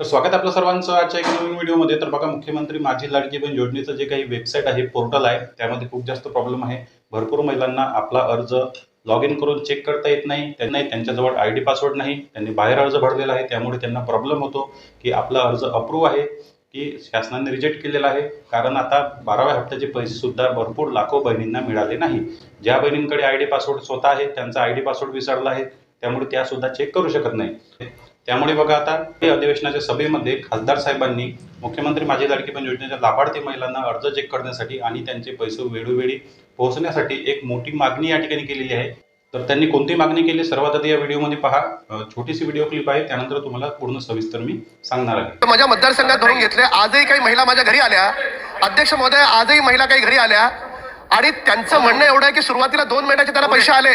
तर स्वागत आपलं सर्वांचं आजच्या एक नवीन व्हिडिओमध्ये. तर बघा मुख्यमंत्री माझी लाडकी बहीण योजनेचं जे काही वेबसाईट आहे पोर्टल आहे त्यामध्ये खूप जास्त प्रॉब्लेम आहे. भरपूर महिलांना आपला अर्ज लॉग इन करून चेक करता येत नाही. त्यांना त्यांच्याजवळ आय डी पासवर्ड नाही. त्यांनी बाहेर अर्ज भरलेला आहे. त्यामुळे त्यांना प्रॉब्लेम होतो की आपला अर्ज अप्रूव्ह आहे की शासनाने रिजेक्ट केलेला आहे. कारण आता बाराव्या हप्त्याचे पैसेसुद्धा भरपूर लाखो बहिणींना मिळाले नाही. ज्या बहिणींकडे आय डी पासवर्ड स्वतः आहे त्यांचा आय डी पासवर्ड विसरला आहे. त्यामुळे त्या सुद्धा चेक करू शकत नाही. त्यामुळे बघा आता हे अधिवेशनाच्या सभेमध्ये खासदार साहेबांनी मुख्यमंत्री माझी लाडकी पण योजनेच्या लाभार्थी महिलांना अर्ज चेक करण्यासाठी आणि त्यांचे पैसे वेळोवेळी पोहोचण्यासाठी एक मोठी मागणी या ठिकाणी केलेली आहे. तर त्यांनी कोणती मागणी केली सर्वात आधी या व्हिडिओमध्ये पहा. छोटीशी व्हिडिओ क्लिप आहे. त्यानंतर तुम्हाला पूर्ण सविस्तर मी सांगणार आहे. तर माझ्या मतदारसंघात धरून घेतले. आजही काही महिला माझ्या घरी आल्या. अध्यक्ष महोदय आजही महिला काही घरी आल्या. आणि त्यांचं म्हणणं एवढं आहे की सुरुवातीला दोन महिन्याचे त्यांना पैसे आले.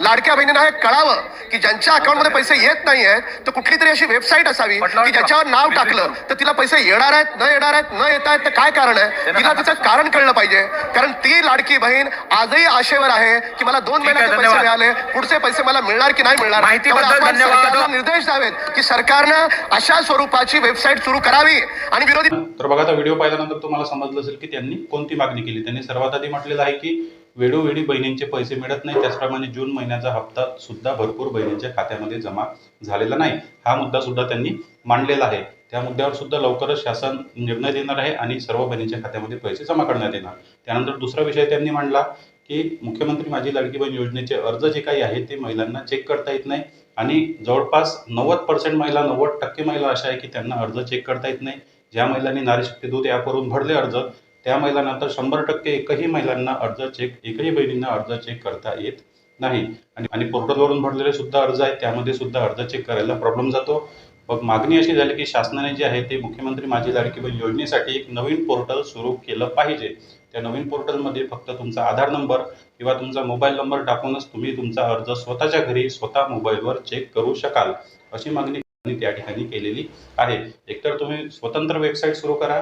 लाडक्या बहिणींना हे कळावं की ज्यांच्या अकाउंटमध्ये पैसे येत नाही आहेत तर कुठली तरी अशी वेबसाईट असावी की ज्याच्यावर नाव टाकलं तर तिला पैसे येणार आहेत न येणार आहेत न येत आहेत तर काय कारण आहे? तिला तिचं कारण कळलं पाहिजे. कारण ती लाडकी बहीण आजही आशेवर आहे की मला दोन महिन्याचे पैसे. मिळाले पुढचे पैसे मला मिळणार की नाही मिळणार? निर्देश द्यावेत की सरकारनं अशा स्वरूपाची वेबसाईट सुरू करावी. आणि विरोधी तर बघा आता व्हिडिओ पाहिल्यानंतर तुम्हाला समजलं असेल की त्यांनी कोणती मागणी केली? त्यांनी सर्वात आधी म्हटलेलं आहे की वेळोवेळी बहिणींचे पैसे मिळत नाही. त्याचप्रमाणे जून महिन्याचा हप्ता सुद्धा भरपूर बहिणींच्या खात्यामध्ये जमा झालेला नाही. हा मुद्दा सुद्धा त्यांनी मांडलेला आहे. त्या मुद्द्यावर सुद्धा लवकरच शासन निर्णय देणार आहे आणि सर्व बहिणींच्या खात्यामध्ये पैसे जमा करण्यात येणार. त्यानंतर दुसरा विषय त्यांनी मांडला की मुख्यमंत्री माझी लाडकी बहीण योजनेचे अर्ज जे काही आहे ते महिलांना चेक करता येत नाही आणि जवळपास नव्वद पर्सेंट महिला नव्वद टक्के महिला अशा आहे की त्यांना अर्ज चेक करता येत नाही. ज्या महिलांनी नारी शक्ती दूत ॲपवरून भरले अर्ज त्या महिलांना तर शंभर टक्के एकही महिलांना अर्ज चेक एकही बहिणींना अर्ज चेक करता येत नाही. आणि आणि पोर्टलवरून भरलेले सुद्धा अर्ज आहेत त्यामध्ये सुद्धा अर्ज चेक करायला प्रॉब्लेम जातो. मग मागणी अशी झाली की शासनाने जे आहे ते मुख्यमंत्री माझी लाडकी बहीण योजनेसाठी एक नवीन पोर्टल सुरू केलं पाहिजे. त्या नवीन पोर्टलमध्ये फक्त तुमचा आधार नंबर किंवा तुमचा मोबाईल नंबर टाकूनच तुम्ही तुमचा अर्ज स्वतःच्या घरी स्वतः मोबाईलवर चेक करू शकाल अशी मागणी त्या ठिकाणी केलेली आहे. एकतर तुम्ही स्वतंत्र वेबसाईट सुरू करा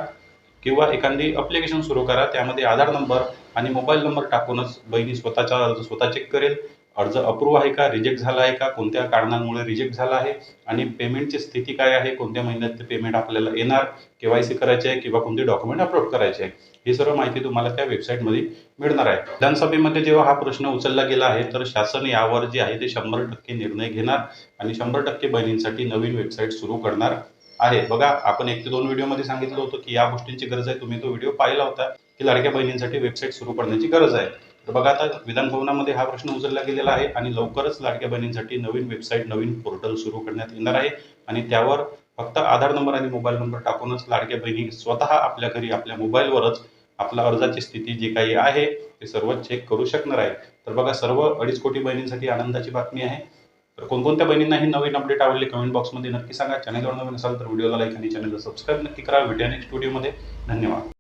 किंवा एखादी अप्लिकेशन सुरू करा त्यामध्ये आधार नंबर आणि मोबाईल नंबर टाकूनच बहिणी स्वतःचा अर्ज स्वतः चेक करेल. अर्ज अप्रूव्ह आहे का रिजेक्ट झाला आहे का कोणत्या कारणांमुळे रिजेक्ट झाला आहे आणि पेमेंटची स्थिती काय आहे कोणत्या महिन्यात ते पेमेंट आपल्याला येणार के वाय सी करायचे आहे किंवा कोणते डॉक्युमेंट अपलोड करायचे आहे. ही सर्व माहिती तुम्हाला त्या वेबसाईटमध्ये मिळणार आहे. विधानसभेमध्ये जेव्हा हा प्रश्न उचलला गेला आहे तर शासन यावर जे आहे ते शंभर टक्के निर्णय घेणार आणि शंभर टक्के बहिणींसाठी नवीन वेबसाईट सुरू करणार. आहे. बघा आपण एक ते दोन व्हिडिओमध्ये सांगितलं होतं की या गोष्टींची गरज आहे. तुम्ही तो व्हिडिओ पाहिला होता की लाडक्या बहिणींसाठी वेबसाईट सुरू करण्याची गरज आहे. तर बघा आता विधानभवनामध्ये हा प्रश्न उचलला गेलेला आहे आणि लवकरच लाडक्या बहिणींसाठी नवीन वेबसाईट नवीन पोर्टल सुरू करण्यात येणार आहे. आणि त्यावर फक्त आधार नंबर आणि मोबाईल नंबर टाकूनच लाडक्या बहिणी स्वतः आपल्या घरी आपल्या मोबाईलवरच आपला अर्जाची स्थिती जी काही आहे ते सर्व चेक करू शकणार आहे तर बघा सर्व अडीच कोटी बहिणींसाठी आनंदाची बातमी आहे. तर कोणकोणत्या बहिणींना ही नवीन अपडेट आवडली कमेंट बॉक्समध्ये नक्की सांगा. चॅनलवर नवीन असाल तर व्हिडिओला लाईक आणि चॅनलला सबस्क्राईब नक्की करा. व्हिडिओ नेक्स्ट व्हिडिओमध्ये धन्यवाद.